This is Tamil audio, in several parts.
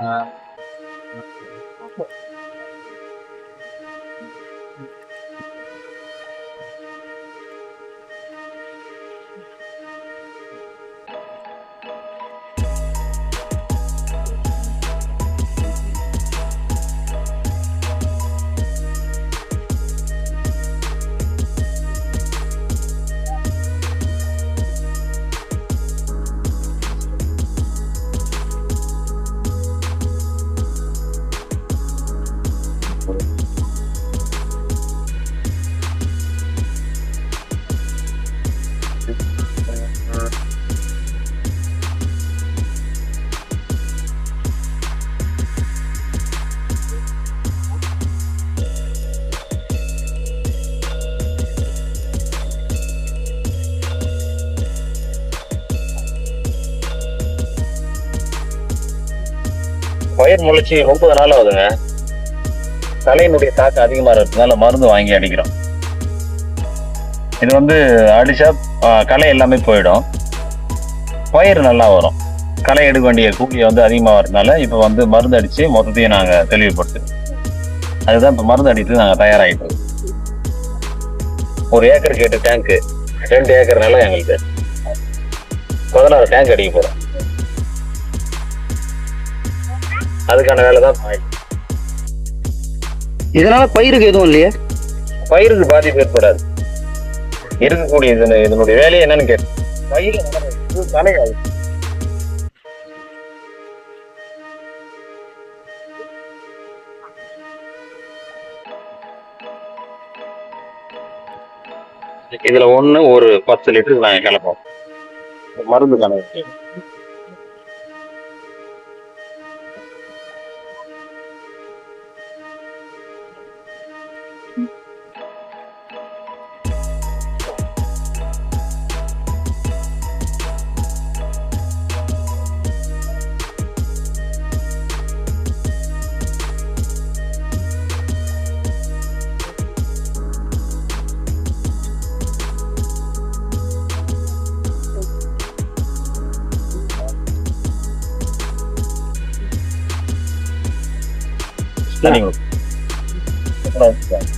嗯。பயிர் முளைச்சி ஒன்பது நாள் ஆகுதுங்க. தலையினுடைய தாக்கம் அதிகமா இருக்கிறதுனால மருந்து வாங்கி அடிக்கிறோம். இது வந்து அடிச்சா களை எல்லாமே போயிடும். பயிர் நல்லா வரும். களை எடுக்க வேண்டிய கூலியை வந்து அதிகமாக வரதுனால இப்போ வந்து மருந்து அடித்து மொத்தத்தையும் நாங்கள் தெளிவுபடுத்து அதுதான் இப்போ மருந்து அடித்து நாங்கள் தயாராகிட்டு ஒரு ஏக்கருக்கு எட்டு டேங்க்கு ரெண்டு ஏக்கர் நிலம் எங்களுக்கு பதினாறு டேங்க் அடிக்க போகிறோம் அதுக்கான வேலை தான் இதனால பயிருக்கு எதுவும் இல்லையே? பயிருக்கு பாதிப்பு ஏற்படாது. இருக்கக்கூடிய இது இதனுடைய வேலையை என்னன்னு கேட்டு பயிர் தலையாது இதுல ஒண்ணு ஒரு பத்து லிட்டர் நாங்க கலப்போம் மருந்து கணக்கு. Yeah. Yeah.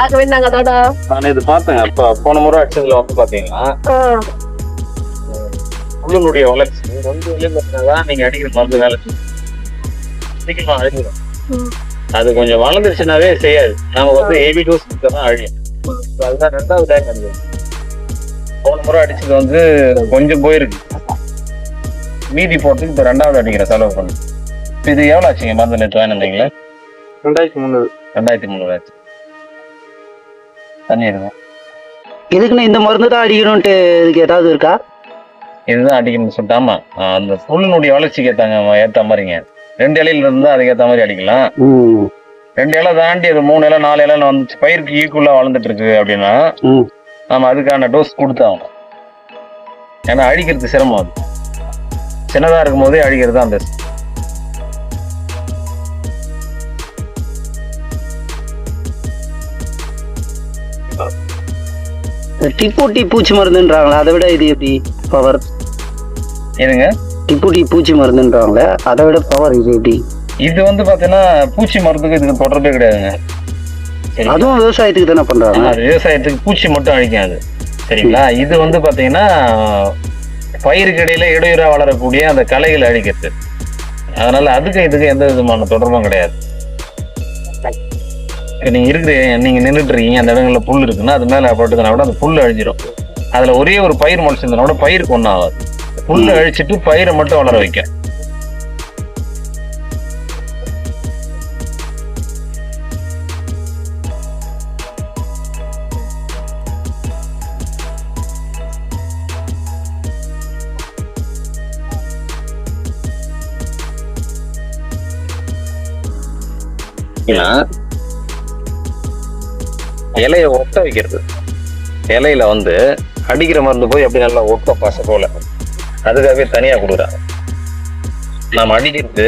பார்க்கவே நாங்க அதோட நான் இது பார்த்தேங்க அப்ப போன முறை அடிச்சதுல வந்து பாத்தீங்கன்னா உள்ளனுடைய வளர்ச்சி. வந்து வெளியில நீங்க அடிக்கிற மருந்து வேலை. சீக்கிரமா அழிஞ்சிடும். அது கொஞ்சம் வளர்ந்துருச்சுனாவே செய்யாது. நாம வந்து ஏபி டோஸ் தான் அழியும். இப்ப அதுதான் ரெண்டாவது டேங்க் அடிக்கும் போன முறை அடிச்சது வந்து கொஞ்சம் போயிருக்கு. மீதி போறதுக்கு இப்ப ரெண்டாவது அடிக்கிற செலவு பண்ணு. இப்ப இது எவ்வளவு ஆச்சுங்க மருந்து நேற்று வாங்கினீங்களா ரெண்டாயிரத்தி முந்நூறு ரெண்டாயிரத்தி முந்நூறு ஆச்சு. இருங்க இதுக்குன்னு இந்த மருந்து தான் அடிக்கணும்ட்டு இதுக்கு ஏதாவது இருக்கா? இதுதான் அடிக்கணும்னு சொல்லிட்டு ஆமா. அந்த புல்லினுடைய வளர்ச்சிக்கு ஏத்தாங்க ஏத்த மாதிரிங்க. ரெண்டு இலையில இருந்தா அதுக்கு ஏத்த மாதிரி அடிக்கலாம். ரெண்டு இலை தாண்டி அது மூணு இலை நாலு இலை வந்து பயிருக்கு ஈக்குவலா வளர்ந்துட்டு இருக்கு அப்படின்னா ம். நம்ம அதுக்கான டோஸ் கொடுத்தாகணும். ஏன்னா அழிக்கிறது சிரமம் அது. சின்னதா இருக்கும் போதே அழிக்கிறது தான் பெஸ்ட் டிப்பூட்டி பூச்சி மருந்துன்றாங்களே அதை விட இது எப்படி பவர் ஏனுங்க டிப்பூட்டி பூச்சி மருந்துன்றாங்களே அதை விட பவர் இது எப்படி? இது வந்து பாத்தீங்கன்னா பூச்சி மருந்துக்கு இதுக்கு தொடர்பே கிடையாதுங்க? அதுவும் விவசாயத்துக்கு தானே பண்றாங்க? அது விவசாயத்துக்கு பூச்சி மட்டும் அழிக்கும் அது சரிங்களா இது வந்து பாத்தீங்கன்னா பயிருக்கு இடையில இடையூறா வளரக்கூடிய அந்த களைகளை அழிக்கிறது. அதனால அதுக்கு இதுக்கு எந்த விதமான தொடர்பும் கிடையாது. நீங்கள் இருக்கிற நீங்கள் நின்றுட்டுருக்கீங்க அந்த இடங்கள்ல புல் இருக்குன்னா அது மேல போட்டுக்கனா கூட அந்த புல் அழிஞ்சிடும் அதுல ஒரே ஒரு பயிர் முளைச்சிருந்தனா கூட பயிருக்கு ஒன்றும் ஆகாது புல் அழிச்சிட்டு பயிரை மட்டும் வளர வைக்க. Yeah. இலைய ஒட்ட வைக்கிறது. இலையில வந்து அடிக்கிற மருந்து போய் அப்படி நல்லா ஒட்ட பச போல. அதுக்காகவே தனியா கொடுக்குறாங்க. நாம அடிக்கிறது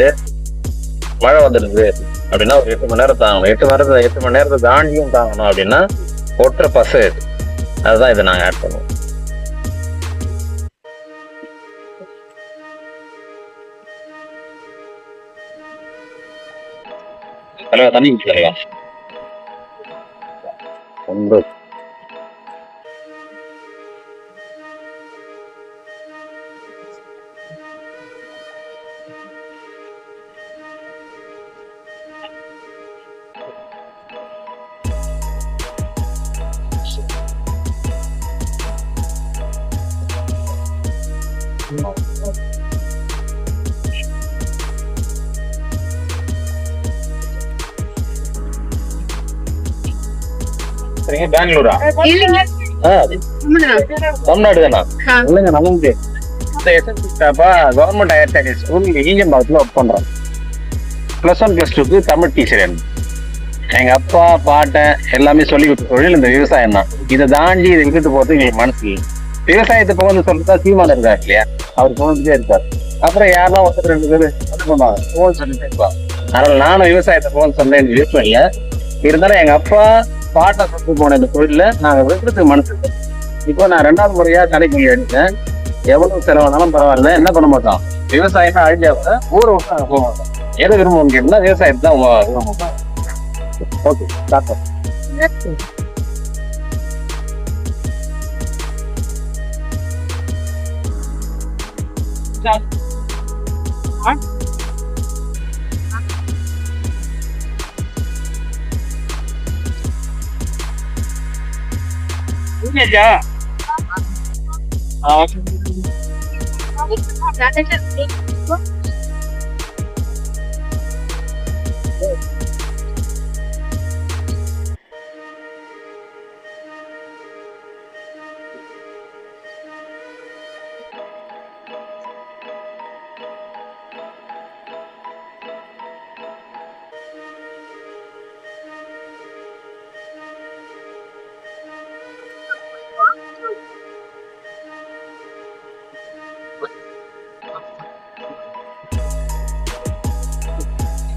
மழை வந்துடுது அப்படின்னா ஒரு எட்டு மணி நேரம் தாங்கணும். எட்டு மணி நேரத்தை எட்டு மணி நேரத்தை தாண்டியும் தாங்கணும் அப்படின்னா ஒட்டுற பசு அதுதான் இதை நாங்கள் ஆட் பண்ணுவோம். தலைவா தண்ணி 红的 சரிங்க பெங்களூரா? ஆ தமிழ்நாடு தானா இல்லைங்க நமக்கு இந்த எஸ்எஸ்சி ஸ்டாஃபா கவர்மெண்ட் ஹையர் செகண்டரி ஸ்கூல் ஈஞ்சம் பாகத்தில் ஒர்க் பண்ணுறோம் ப்ளஸ் ஒன் ப்ளஸ் டூக்கு தமிழ் டீச்சர் என்ன எங்க அப்பா பாட்டன் எல்லாமே சொல்லி கொடுத்த தொழில் இந்த விவசாயம் தான். இதை தாண்டி இதை விட்டுட்டு போறது எங்களுக்கு மனசு இல்லை. விவசாயத்தை இப்போ வந்து சொல்றதா சீமான இருக்காரு இல்லையா? அவர் போனதுக்கே இருக்கார். அப்புறம் யாரெல்லாம் ஒருத்தர் ரெண்டு பேர்? பண்ணுவாங்க போன் சொல்லிட்டே இருப்பாங்க. அதனால நானும் விவசாயத்தை போன் சொன்னேன் எனக்கு விருப்பம் இல்லை. இருந்தாலும் எங்க அப்பா பாட்டை கொண்டு போன இந்த தொழில நான் விடுறதுக்கு மனசு இப்போ நான் ரெண்டாவது முறையா கடைக்கு எடுத்தேன். எவ்வளவு செலவானாலும் பரவாயில்ல என்ன பண்ண மாட்டோம் விவசாயம் அழிஞ்சா கூட ஊரை விட்டு நாங்க போக மாட்டோம் எதை விரும்புவோம் கேட்டா விவசாயத்தை தான் வ- விரும்புவோம் ஓகே 谢姐啊好的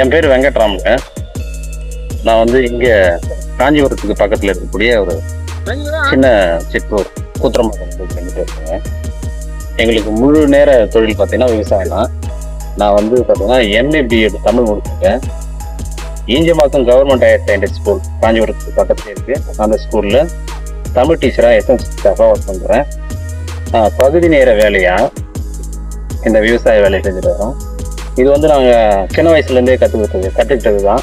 என் பேர் வெங்கட்ராமுங்க. நான் வந்து இங்கே காஞ்சிபுரத்துக்கு பக்கத்தில் இருக்கக்கூடிய ஒரு சின்ன சிற்றூர் கூத்திரம்பாக்கம் இருக்கேங்க எங்களுக்கு முழு நேர தொழில் பார்த்தீங்கன்னா விவசாயம் தான். நான் வந்து பார்த்தீங்கன்னா எம்ஏ பிஎட் தமிழ் முடிச்சிருக்கேன் Injambakkam government higher secondary school காஞ்சிபுரத்துக்கு பக்கத்தில் இருக்கு. அந்த ஸ்கூலில் தமிழ் டீச்சராக எஸ்என்சி ஸ்டாஃபாக ஒர்க் பண்ணுறேன் பகுதி நேர வேலையா? இந்த விவசாய வேலையை செஞ்சுட்டு வரோம். இது வந்து நாங்கள் சின்ன வயசுலேருந்தே கற்றுக்கிட்டது கற்றுக்கிட்டது தான்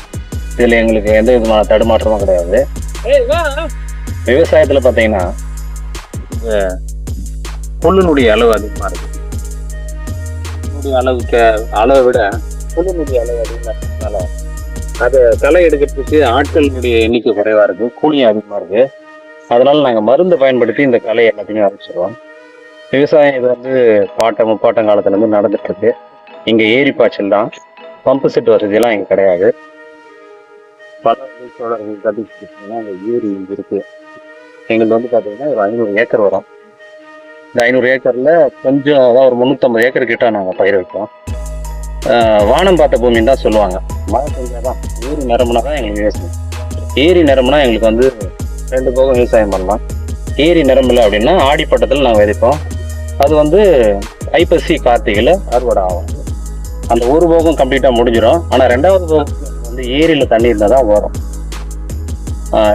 இதில் எங்களுக்கு எந்த விதமான தடுமாற்றமும் கிடையாது. விவசாயத்தில் பார்த்தீங்கன்னா புல்லினுடைய அளவு அதிகமாக இருக்கு. புல்லினுடைய அளவுக்கு அளவை விட புல்லினுடைய அளவு அதிகமாக இருக்கிறதுனால அதை களை எடுக்கிறதுக்கு ஆட்களினுடைய எண்ணிக்கை குறைவாக இருக்கு கூலியும் அதிகமாக இருக்கு. அதனால நாங்கள் மருந்து பயன்படுத்தி இந்த கலை எல்லாத்தையுமே ஆரம்பிச்சிடுவோம் விவசாயம் இது வந்து பாட்டம் முப்பாட்டம் காலத்துலேருந்து நடந்துட்டுருக்கு. இங்கே ஏரி பாய்ச்சல் தான். பம்பு செட் வசதியெல்லாம் இங்கே கிடையாது. பல சோழர்கள் கட்டிட்டு அந்த ஏரி இங்கே இருக்குது எங்களுக்கு வந்து பார்த்தீங்கன்னா ஒரு ஐநூறு ஏக்கர் வரும். இந்த ஐநூறு ஏக்கரில் கொஞ்சம் அதாவது ஒரு முந்நூற்றம்பது ஏக்கர் கிட்ட நாங்கள் பயிர் வைப்போம். வானம் பார்த்த பூமின்னு தான் சொல்லுவாங்க. மழை பெஞ்சாதான் ஏரி நிரம்புனா தான் எங்களுக்கு விவசாயம். ஏரி நிரம்புனா எங்களுக்கு வந்து ரெண்டு போகம் விவசாயம் பண்ணலாம் ஏரி நிரம்பல அப்படின்னா ஆடிப்பட்டத்தில் நாங்கள் விதைப்போம் அது வந்து ஐப்பசி கார்த்திகையில் அறுவடை ஆகும். அந்த ஒரு போகம் கம்ப்ளீட்டாக முடிஞ்சிடும் ஆனால் ரெண்டாவது போகம் வந்து ஏரியில் தண்ணி இருந்தால் தான் வரும்.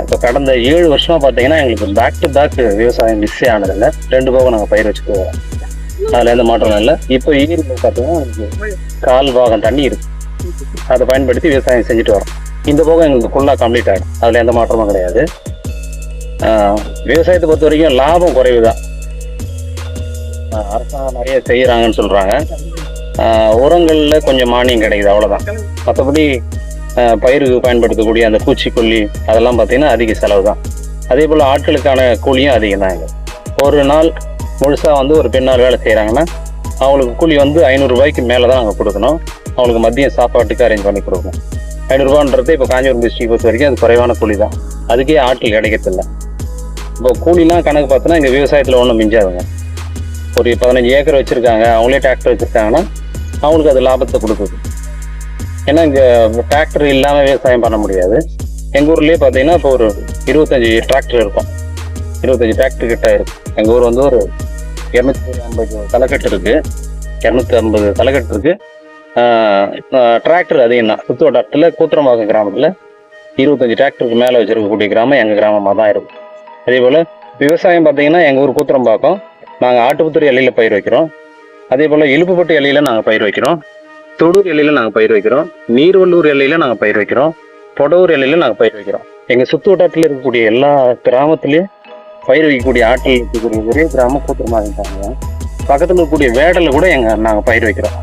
இப்போ கடந்த ஏழு வருஷமாக பார்த்தீங்கன்னா எங்களுக்கு பேக் டு பேக் விவசாயம் மிஸ்ஸே ஆனதில்லை ரெண்டு போகம் நாங்கள் பயிர் வச்சுட்டு வரோம். அதில் எந்த மாற்றமும் இல்லை. இப்போ ஈரில் பார்த்தீங்கன்னா எங்களுக்கு கால் பாகம் தண்ணி இருக்கு. அதை பயன்படுத்தி விவசாயம் செஞ்சுட்டு வரோம். இந்த போகம் எங்களுக்கு ஃபுல்லாக கம்ப்ளீட் ஆகிடும் அதில் எந்த மாற்றமும் கிடையாது. விவசாயத்தை பொறுத்த வரைக்கும் லாபம் குறைவு தான் அரசாங்கம் நிறைய செய்கிறாங்கன்னு சொல்கிறாங்க உரங்களில் கொஞ்சம் மானியம் கிடைக்குது அவ்வளோதான் மற்றபடி பயிருக்கு பயன்படுத்தக்கூடிய அந்த பூச்சிக்கொல்லி அதெல்லாம் பார்த்தீங்கன்னா அதிக செலவு தான் அதே போல் ஆட்களுக்கான கூலியும் அதிகம் தான் இங்கே. ஒரு நாள் முழுசாக வந்து ஒரு பெண்ணால் வேலை செய்கிறாங்கன்னா அவங்களுக்கு கூலி வந்து ஐநூறுரூபாய்க்கு மேலே தான் நாங்கள் கொடுக்கணும். அவங்களுக்கு மதியம் சாப்பாட்டுக்கு அரேஞ்ச் பண்ணி கொடுக்கணும். ஐநூறுரூவான்றது இப்போ காஞ்சிபுரம் டிஸ்ட்ரிக்ட் பொறுத்த வரைக்கும் அது குறைவான கூலி தான் அதுக்கே ஆட்கள் கிடைக்கிறதில்ல. இப்போ கூலிலாம் கணக்கு பார்த்தோன்னா இங்கே விவசாயத்தில் ஒன்றும் மிஞ்சாதுங்க. ஒரு பதினஞ்சு ஏக்கர் வச்சுருக்காங்க அவங்களே டிராக்டர் வச்சுருக்காங்கன்னா அவங்களுக்கு அது லாபத்தை கொடுக்குது. ஏன்னா இங்கே டிராக்டர் இல்லாமல் விவசாயம் பண்ண முடியாது. எங்கள் ஊர்லேயே பார்த்தீங்கன்னா இப்போ ஒரு இருபத்தஞ்சி டிராக்டர் இருக்கும். இருபத்தஞ்சி டிராக்டர் கிட்ட இருக்கும் எங்கள் ஊர் வந்து ஒரு இரநூத்தி ஐம்பது தலைக்கட்டு இருக்குது இரநூத்தி ஐம்பது தலைக்கட்டு இருக்குது டிராக்டர் அதிகம் தான். சுத்து வட்டாரத்தில் கிராமத்தில் இருபத்தஞ்சி டிராக்டருக்கு மேலே வச்சிருக்கக்கூடிய கிராமம் எங்கள் கிராமமாக தான் இருக்கும் அதே போல் விவசாயம் பார்த்தீங்கன்னா எங்கள் ஊர் கூத்திரம்பாக்கம். நாங்கள் ஆட்டுப்புத்தூர் எல்லையில் பயிர் வைக்கிறோம். அதே போல் இழுப்புப்பட்டு எல்லையில் நாங்கள் பயிர் வைக்கிறோம். தொடூர் எல்லையில் நாங்கள் பயிர் வைக்கிறோம். நீர்வள்ளூர் எல்லையில் நாங்கள் பயிர் வைக்கிறோம். பொடவூர் எல்லையில் நாங்கள் பயிர் வைக்கிறோம். எங்கள் சுற்று வட்டாரத்தில் இருக்கக்கூடிய எல்லா கிராமத்துலேயும் பயிர் வைக்கக்கூடிய ஆட்டில் இருக்கக்கூடிய ஒரே கிராமம் கூத்திரமாக இருக்காங்க பக்கத்தில் இருக்கக்கூடிய வேடலில் கூட எங்கள் நாங்கள் பயிர் வைக்கிறோம்.